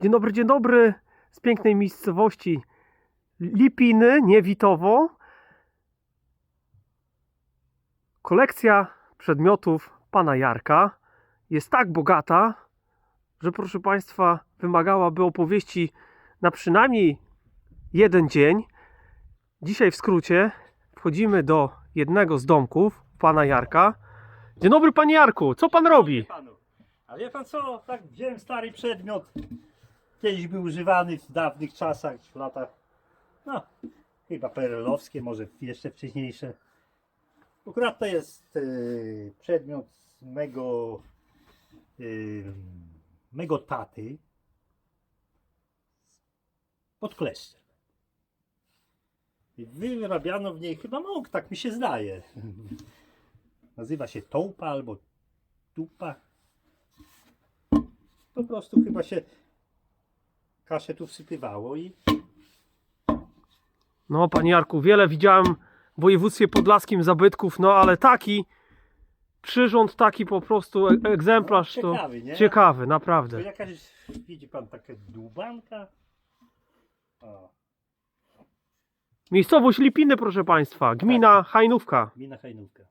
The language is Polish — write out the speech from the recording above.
Dzień dobry, dzień dobry z pięknej miejscowości Lipiny, nie Witowo. Kolekcja przedmiotów pana Jarka jest tak bogata, że proszę Państwa, wymagałaby opowieści na przynajmniej jeden dzień. Dzisiaj w skrócie wchodzimy do jednego z domków pana Jarka. Dzień dobry, panie Jarku, co pan robi? Ale wie pan co, tak wziąłem stary przedmiot. Kiedyś był używany w dawnych czasach, w latach, no, chyba perelowskie, może jeszcze wcześniejsze. Akurat to jest e, przedmiot mego, e, mego taty pod kleszczem. I wyrabiano w niej chyba mąk, tak mi się zdaje. Nazywa się tołpa albo tupa. Po prostu chyba się kaszę tu wsypywało i No, panie Jarku, wiele widziałem w województwie podlaskim zabytków, no ale taki przyrząd, taki po prostu e- egzemplarz to ciekawy, nie? ciekawy, To naprawdę. jakaś, widzi pan, taka dłubanka. O, Miejscowość Lipiny, proszę państwa, gmina Hajnówka. mina hajnówka.